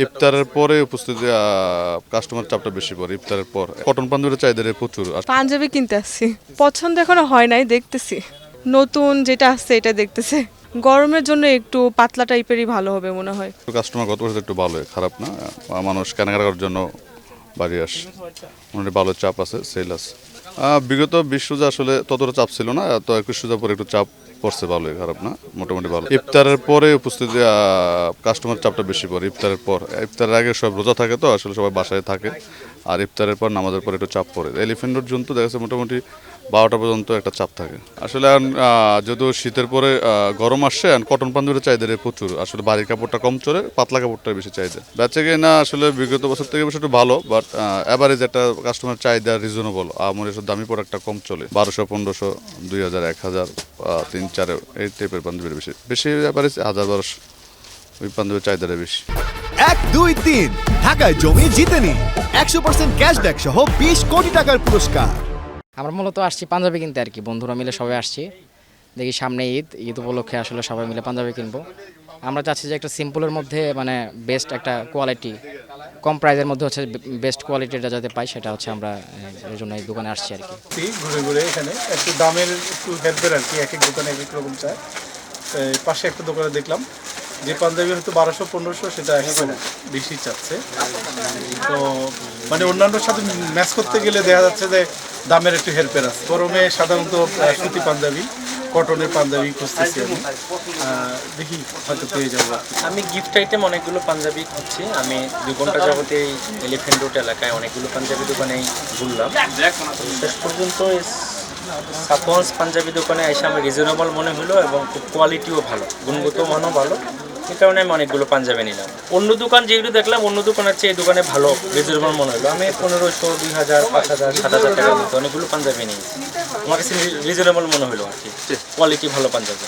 ইফতারের পরে উপস্থিতি কাস্টমার চাপটা বেশি পড়ে ইফতারের পর। কটন পাঞ্জাবির চাহিদা প্রচুর পাঞ্জাবি কিনতে আসছি। পছন্দ এখনও হয় নাই দেখতেছি। নতুন যেটা আসছে এটা দেখতেছে। গরমের জন্য একটু পাতলা টাইপেরই ভালো হবে মনে হয়। কাস্টমার গত বছর একটু ভালো খারাপ না? মানুষ কেনাকাটা করার জন্য বাড়ি আসে। মোটামুটি ভালো চাপ আছে সেল আছে। বিগত বিশ রোজা আসলে ততটা চাপ ছিল না তো একুশ রোজা পরে একটু চাপ পড়ছে ভালোই, খারাপ না, মোটামুটি ভালো। ইফতারের পরে উপস্থিতি কাস্টমার চাপটা বেশি পড়ে, ইফতারের পর। ইফতারের আগে সব রোজা থাকে তো, আসলে সবাই বাসায় থাকে। আর ইফতারের পর নামাজের পর একটু চাপ পড়ে। এলিফেন্ট রোড জন্তু দেখা যাচ্ছে মোটামুটি বারোটা পর্যন্ত একটা চাপ থাকে। আসলে যদিও শীতের পরে গরম আসছে আর কটন পাঞ্জাবির চাহিদা প্রচুর। আসলে বাড়ির কাপড়টা কম চলে পাতলা কাপড়টা বেশি চাহিদা। বেচে গিয়ে না আসলে বিগত বছর থেকে বেশ একটু ভালো বাট অ্যাভারেজ একটা কাস্টমার চাহিদা রিজনেবল আমার এসব দামি প্রোডাক্টটা কম চলে। বারোশো, পনেরোশো, দুই হাজার, এক হাজার। তিন চার এই টাইপের পাঞ্জাবির বেশি। বেশি ব্যাপারে হাজার বারোশো ওই পাঞ্জাবির চাহিদাটা বেশি। এক দুই তিন ঢাকায় জমি জিতে নি। একশো পার্সেন্ট ক্যাশব্যাক সহ বিশ কোটি টাকার পুরস্কার। আমরা মূলত আসছি পাঞ্জাবি কিনতে আর কি বন্ধুরা মিলে সবাই আসছি। দেখি সামনে ঈদ ঈদ উপলক্ষে আসলে সবাই মিলে পাঞ্জাবি কিনবো। আমরা চাচ্ছি যে একটা সিম্পলের মধ্যে মানে বেস্ট একটা কোয়ালিটি কম প্রাইসের মধ্যে হচ্ছে বেস্ট কোয়ালিটিটা যাতে পাই, সেটা হচ্ছে আমরা এই জন্য এই দোকানে আসছি আর কি। ঘুরে ঘুরে এখানে একটু দামের একটু হেরফের আর কি, এক এক দোকানে এক এক রকম চায় পাশে একটা দোকানে দেখলাম, যে পাঞ্জাবি হয়তো বারোশো, পনেরোশো, সেটা একশো বেশি চাচ্ছে। তো মানে অন্যান্যর সাথে ম্যাচ করতে গেলে দেখা যাচ্ছে যে দামের একটু হেরফের আছে। গরমে সাধারণত সুতি পাঞ্জাবি। কটনের পাঞ্জাবি খুঁজতেছি আমি। দেখি হয়তো পেয়ে যাব। আমি গিফট আইটেম অনেকগুলো পাঞ্জাবি খুঁজছি। আমি দু ঘণ্টা যাবতে এই এলিফেন্ট রোড এলাকায় অনেকগুলো পাঞ্জাবি দোকানেই ঘুরলাম। শেষ পর্যন্ত এই পাঞ্জাবি দোকানে এসে আমার রিজনেবল মনে হলো এবং খুব কোয়ালিটিও ভালো, গুণগত মানও ভালো। এই কারণে আমি অনেকগুলো পাঞ্জাবি নিলাম। অন্য দোকান যেগুলো দেখলাম অন্য দোকানের চেয়ে এই দোকানে ভালো রিজনেবল মনে হলো। আমি পনেরোশো দুই হাজার পাঁচ হাজার সাত হাজার টাকার মতো অনেকগুলো পাঞ্জাবি নিয়েছি। আমার কাছে রিজনেবল মনে হলো আর কি। কোয়ালিটি ভালো পাঞ্জাবি।